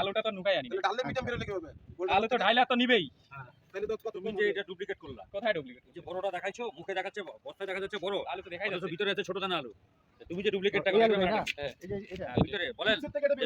আলুটা তো নুকাই আনি ডালে মিটাম মিডিয়াম বেরোলে কি হবে? আলু তো ঢাইলা তো নিবেই। তাহলে তো কত তুমি যে এটা ডুপ্লিকেট করলা। কোথায় ডুপ্লিকেট যে বড়টা দেখাইছো মুখে দেখাচ্ছে বস্তায় দেখা যাচ্ছে বড়। আলু তো দেখাই যাচ্ছে। ভিতরে আছে ছোট দানা আলু। তুমি যে আলুটা না? হ্যাঁ। ভিতরে বলেন।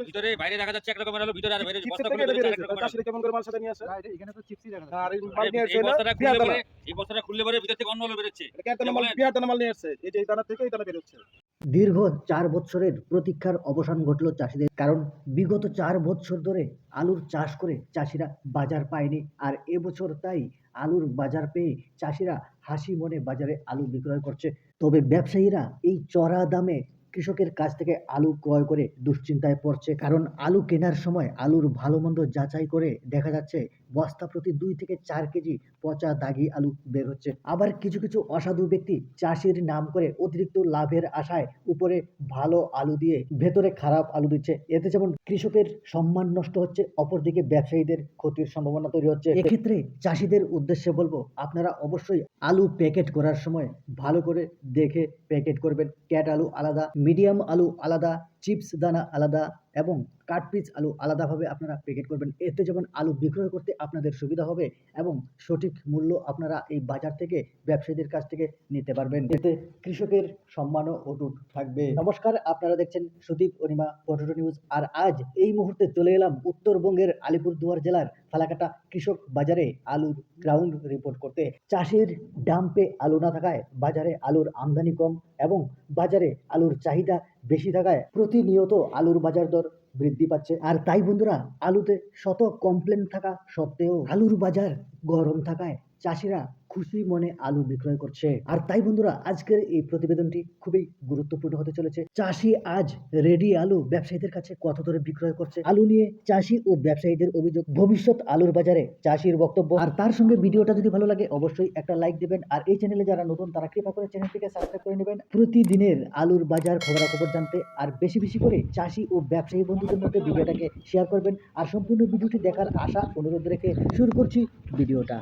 ভিতরে বাইরে দেখা যাচ্ছে এক রকমের ভিতরে আর বাইরে বস্তা। সাথে কেমন করে মাল সাথে নিয়ে আসে? না, এটা- এখানে তো চিপসই দেখা যাচ্ছে। আর এই মাল নিয়ে আসছে না, বস্তাটা খুললে পরে এই বস্তাটা খুললে পরে ভিতর থেকে অন্য আলু বেরোচ্ছে এটা দানা মাল। দানা মাল নিয়ে আসছে। এই যে এই দানা থেকে এই দানা বেরোচ্ছে। দীর্ঘ চার বছরের প্রতীক্ষার অবসান ঘটল চাষিদের কারণ বিগত চার বছর ধরে আলুর চাষ করে চাষিরা বাজার পায়নি আর এবছর তাই আলুর বাজার পেয়ে চাষিরা হাসি মনে বাজারে আলু বিক্রয় করছে তবে ব্যবসায়ীরা এই চড়া দামে কৃষকের কাছ থেকে আলু ক্রয় করে দুশ্চিন্তায় পড়ছে। কারণ আলু কেনার সময় আলুর ভালো মন্দ যাচাই করে দেখা যাচ্ছে, বস্তা প্রতি দুই থেকে চার কেজি পচা দাগি আলু বের হচ্ছে। আবার কিছু কিছু অসাধু ব্যক্তি চাষির নাম করে অতিরিক্ত লাভের আশায় উপরে ভালো আলু দিয়ে ভেতরে খারাপ আলু দিচ্ছে। এতে যেমন কৃষকের সম্মান নষ্ট হচ্ছে, অপরদিকে ব্যবসায়ীদের ক্ষতির সম্ভাবনা তৈরি হচ্ছে। এক্ষেত্রে চাষিদের উদ্দেশ্যে বলব, আপনারা অবশ্যই আলু প্যাকেট করার সময় ভালো করে দেখে প্যাকেট করবেন। ক্যাট আলু আলাদা মিডিয়াম আলু আলাদা চিপস, দানা আলাদা এবং কাটপিস আলু আলাদাভাবে আপনারা প্যাকেট করবেন। এতে যেমন আলু বিক্রয় করতে আপনাদের সুবিধা হবে এবং সঠিক মূল্য আপনারা এই বাজার থেকে, ব্যবসায়ীদের কাছ থেকে নিতে পারবেন। এতে কৃষকের সম্মানও অটুট থাকবে। নমস্কার, আপনারা দেখছেন সুদীপ অনিমা পটেটো নিউজ। আর আজ এই মুহূর্তে চলে এলাম উত্তরবঙ্গের আলিপুরদুয়ার জেলার ফালাকাটা কৃষক বাজারে আলুর গ্রাউন্ড রিপোর্ট করতে। চাষির ডাম্পে আলু না থাকায় বাজারে আলুর আমদানি কম এবং বাজারে আলুর চাহিদা বেশি থাকায় প্রতিনিয়ত আলুর বাজার দর বৃদ্ধি পাচ্ছে। আর তাই বন্ধুরা, আলুতে শত কমপ্লেন থাকা সত্ত্বেও আলুর বাজার গরম থাকায় চাষিরা খুশি মনে আলু বিক্রয় করছে। আর তাই বন্ধুরা, আজকের এই প্রতিবেদনটি খুবই গুরুত্বপূর্ণ হতে চলেছে। চাষি আজ রেডি আলু ব্যবসায়ীদের কাছে কত দরে বিক্রয় করছে? আলু নিয়ে চাষি ও ব্যবসায়ীদের অভিযোগ, ভবিষ্যৎ আলুর বাজারে চাষির বক্তব্য। আর তার সঙ্গে ভিডিওটা যদি ভালো লাগে, অবশ্যই একটা লাইক দিবেন। আর এই চ্যানেলে যারা নতুন, তারা কৃপা করে চ্যানেলটিকে সাবস্ক্রাইব করে নেবেন। প্রতিদিনের আলুর বাজার খবরাখবর জানতে আর বেশি বেশি করে চাষি ও ব্যবসায়ী বন্ধুদের মধ্যে ভিডিওটাকে শেয়ার করবেন। আর সম্পূর্ণ ভিডিওটি দেখার আশা, অনুরোধ রেখে শুরু করছি ভিডিওটা।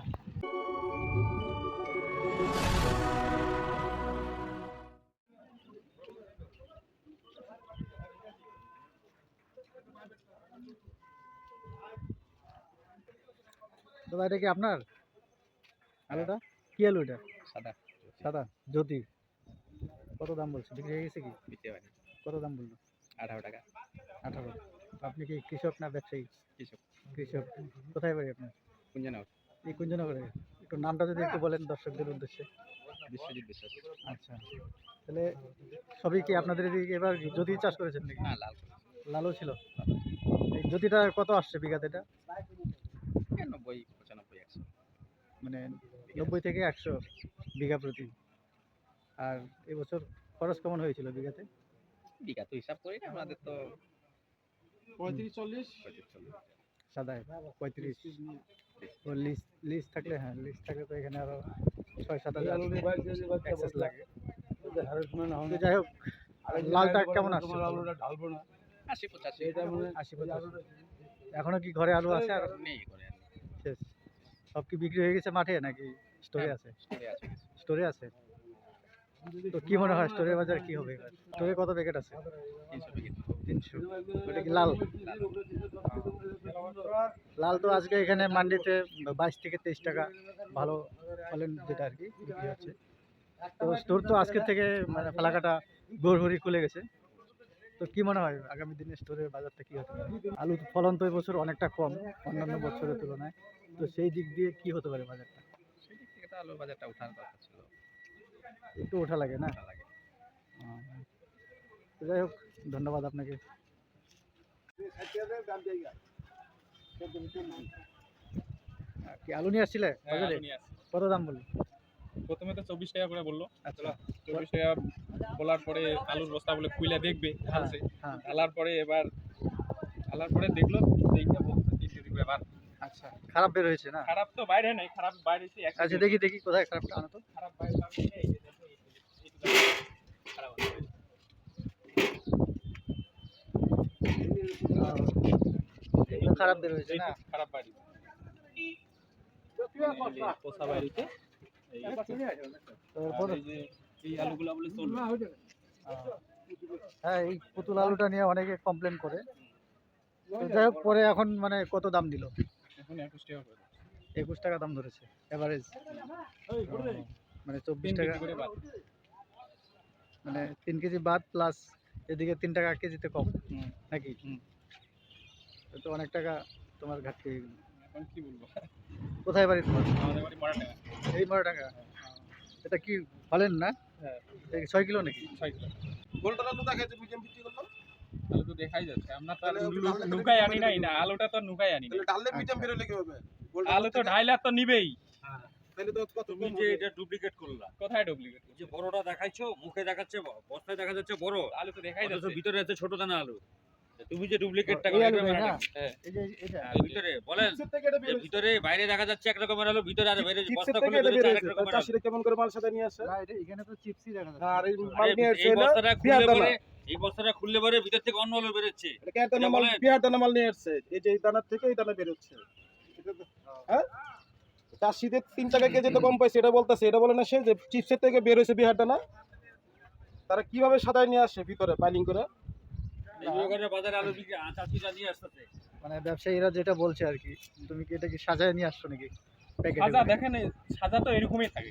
দাদা এটা কি আপনার? আলুটা কি আলু এটা? সাদা। সাদা? জ্যোতি। কত দাম বলছে? বিক্রি হয়ে গেছে কি? দিতে পারি কত দাম বলল? আঠারো টাকা। আঠারো। আপনি কি কৃষক না ব্যবসায়ী? কৃষক। কৃষক। কোথায় বাড়ি আপনার? কুঞ্জনগর। এই কুঞ্জনগরে। একটু নামটা যদি একটু বলেন দর্শকদের উদ্দেশ্যে। বিশ্বজিৎ বিশ্বাস। আচ্ছা। তাহলে সবই কি আপনাদের এদিকে এবার জ্যোতি চাষ করেছেন নাকি? না লাল লালও ছিল। এই জ্যোতিটা কত আসছে বিঘাতে এটা? নব্বই। মানে নব্বই থেকে একশো বিঘা প্রতি। আর এবছর খরচ কেমন হয়েছিল বিঘাতে? বিঘা তো হিসাব করি না আমাদের তো পঁয়ত্রিশ, চল্লিশ। সাদায় পঁয়ত্রিশ। ও লিস্ট লিস্ট থাকলে হ্যাঁ লিস্ট থাকলে তো এখানে আরও ছয় সাত হাজার লাগে। যাই হোক লালটা কেমন আসছে? আশি পঁচাশি। আশি পঁচাশি। এখনও কি ঘরে আলু আছে আর নেই করে আর। শেষ। সব কি বিক্রি হয়ে গেছে মাঠে নাকি স্টোরে হ্যাঁ। আছে? স্টোরে আছে। তো কি মনে হয় স্টোরের বাজার কি হবে স্টোরে কত প্যাকেট আছে? তিনশো ওটা কি লাল? লাল তো আজকে এখানে মান্ডিতে বাইশ থেকে তেইশ টাকা ভালো ফলেন যেটা আর কি বিক্রি হচ্ছে। তো স্টোর তো আজকের থেকে মানে ফালাকাটা গড়হড়ি খুলে গেছে। তো কি মনে হয় আগামী দিনে স্টোরের বাজারটা কি হতে পারে? আলু ফলন তো এবছর অনেকটা কম অন্যান্য বছরের তুলনায়। তো সেই দিক দিয়ে কি হতে পারে বাজারটা? সেদিক থেকে তো আলুর বাজারটা উঠার দরকার ছিল। একটু ওঠা লাগে না? লাগে। যাই হোক ধন্যবাদ আপনাকে। কি আলু নিয়ে আসছিলে হ্যাঁ। কত দাম বলল? প্রথমে তো চব্বিশ টাকা করে বলল। আচ্ছা। চব্বিশ টাকা বলার পরে আলুর বস্তা বলে খুইলা দেখবে হ্যাঁ ঢালছে হ্যাঁ। ঢালার পরে এবার ঢালার পরে দেখল দেখে বলছে তিন কেজি করে এবার আচ্ছা খারাপ বের হয়েছে না? খারাপ তো বাইরে নেই খারাপ বাইরে এসে এক আচ্ছা দেখি দেখি কোথায় খারাপটা আনো তো। খারাপ বাইরে না এই যে দেখো, এই যে, খারাপ আছে। খারাপ বের হয়েছে না? খারাপ বাইরে। পোষা বাইরেতে এই তারপর আর এই এই আলুগুলা বলে চলবে। হ্যাঁ এই পুতুল আলুটা নিয়ে অনেকে কমপ্লেন করে। যাই হোক পরে এখন মানে কত দাম দিল? এখন একুশ টাকা করে একুশ টাকা দাম ধরেছে এভারেজ মানে চব্বিশ তিন টাকা। কেজি করে বাদ মানে তিন কেজি বাদ প্লাস এদিকে তিন টাকা কেজিতে কম। নাকি? হুম। তো অনেক টাকা তোমার ঘাটতি হয়ে গেলো। এখন কি বলব? কোথায় বাড়ি তোমার? আমাদের বাড়ি মরা টাকা টাকা এটা কি বলেন না? হ্যাঁ। ছয় কিলো নাকি? ছয় কিলো। গোলটা তো দেখাচ্ছে মিডিয়াম বিক্রি করল? আলু তো দেখাই যাচ্ছে। আমরা তো তাহলে তাহলে লুকাই আনি নাই না আলুটা তো নুকাই আনি তাহলে মিডিয়াম আচ্ছা। বেরোলে কি হবে আলু তো ঢাই তো নিবেই। তাহলে তো কত তুমি যে এটা ডুপ্লিকেট করলা। কোথায় ডুপ্লিকেট যে বড়টা দেখাইছো মুখে দেখাচ্ছে বস্তায় দেখা যাচ্ছে বড়। আলু তো দেখাই যাচ্ছে। ভিতরে আছে ছোট দানা আলু। তুমি যে ডুপ্লিকেট টাকা এই আলু এটা ভাই মেরা না? হ্যাঁ। এই যে এটা হ্যাঁ, ভিতরে বলেন। ভিতরে বাইরে দেখা যাচ্ছে এক রকমের আলু ভিতরে আর বাইরে বস্তা খুলে কেমন করে মাল সাথে নিয়ে আসে? না এটা এখানে তো চিপসই দেখা যাচ্ছে। আর এই মাল নিয়ে হলো বস্তাটা দানা। পরে এই বস্তাটা খুললে পরে ভিতর থেকে অন্য আলু বেরোচ্ছে। এটা কেয়ার দানা মাল। বিহার দানা মাল নিয়ে আসছে এই যে এই দানার থেকে এই দানা এটা তো- হ্যাঁ? চাষিদের তিন টাকা কেজি তো কম পাইছে এটা বলতেছে এটা বলে না সে যে চিপসের থেকে বের হয়েছে বিহার দানা? তারা কীভাবে সাদায় নিয়ে আসে ভিতরে পাইলিং করে? মানে ব্যবসায়ীরা যেটা বলছে আর কি তুমি কি এটা কি সাজায় নিয়ে আসছো নাকি সাজা দেখেন সাজা তো এরকমই থাকে।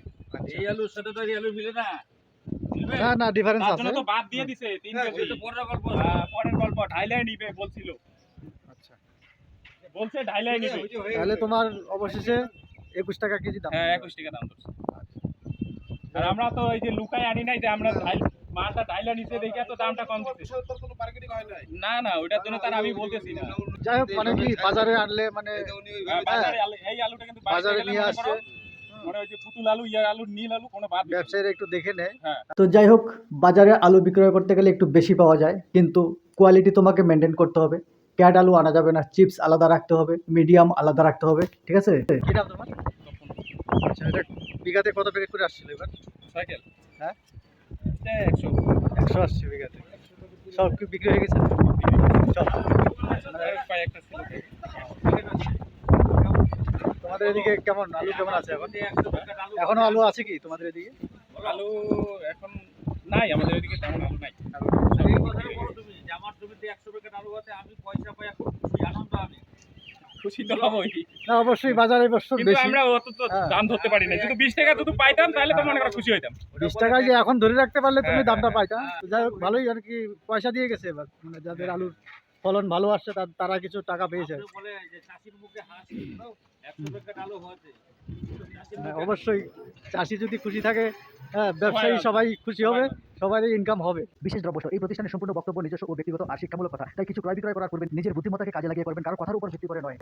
এই আলুর সাথে তো এই আলু মিলে না। না না ডিফারেন্স আছে। তো বাদ দিয়ে দিছে তিন হ্যাঁ, কেজি এটা পরের গল্প পরের গল্প ঢাইলাই নিবে বলছিল। আচ্ছা। বলছে ঢাইলাই নিবে। তাহলে তোমার অবশেষে একুশ টাকা কেজি দাম। হ্যাঁ টাকা দাম আর আমরা তো এই যে লুকায় আনি নাই যে আমরা মালটা ঢাইলা নিচে দেখে তো দামটা কম দিচ্ছে হয় না না ওইটার জন্য তার আমি বলতেছি না। যাই হোক মানে কি বাজারে আনলে মানে হ্যাঁ, আলু- এই আলুটা কিন্তু বাজারে নিয়ে আসছে। করো, মানে ওই যে পুতুল আলু ইয়ার আলু নীল আলু কোনো বাদ দিবে না। ব্যবসায়ীরা একটু দেখে নেয়। তো যাই হোক বাজারে আলু বিক্রয় করতে গেলে একটু বেশি পাওয়া যায় কিন্তু কোয়ালিটি তোমাকে মেনটেন করতে হবে। ক্যাট আলু আনা যাবে না চিপস আলাদা রাখতে হবে মিডিয়াম আলাদা রাখতে হবে ঠিক আছে? আচ্ছা বিঘাতে কত প্যাকেট করে আসছিল এবার? সাইকেল হ্যাঁ? একশো একশো আসছে বিঘাতে সব কি বিক্রি হয়ে গেছে? তোমাদের এদিকে কেমন? আলু কেমন আছে এখন? এখনও আলু আছে কি তোমাদের এদিকে? আলু এখন নাই আমাদের ওইদিকে তেমন আলু নাই। তুমি আমার জমিতে একশো প্যাকেট আলু আছে আমি পয়সা পাই খুশি আনন্দ আমি। খুশি তো হবই। না অবশ্যই বাজারে বছর বেশি। আমরা অত তো হ্যাঁ। দাম ধরতে পারি না। যদি বিশ টাকা যদি পাইতাম তাহলে তো মনে করো খুশি হইতাম। বিশ টাকায় যে এখন ধরে রাখতে পারলে তুমি হ্যাঁ, দামটা পাইতা। যাই হোক ভালোই আর কি পয়সা দিয়ে গেছে এবার। মানে যাদের আলুর ফলন ভালো আসছে তারা কিছু টাকা পেয়েছে। আপনি বলে যে চাষির মুখে হাসি একশো প্যাকেট আলু হয়েছে। চাষির হ্যাঁ, অবশ্যই চাষি যদি খুশি থাকে হ্যাঁ ব্যবসায়ী সবাই খুশি হবে সবাই ইনকাম হবে। বিশেষ দ্রব্য এই প্রতিষ্ঠানের সম্পূর্ণ বক্তব্য নিজস্ব ও ব্যক্তিগত আর শিক্ষামূলক কথা তাই কিছু ক্রয় বিক্রয় করার পূর্বে নিজের বুদ্ধিমত্তাকে কাজে লাগিয়ে করবেন কারও কথার উপর ভিত্তি করে নয়।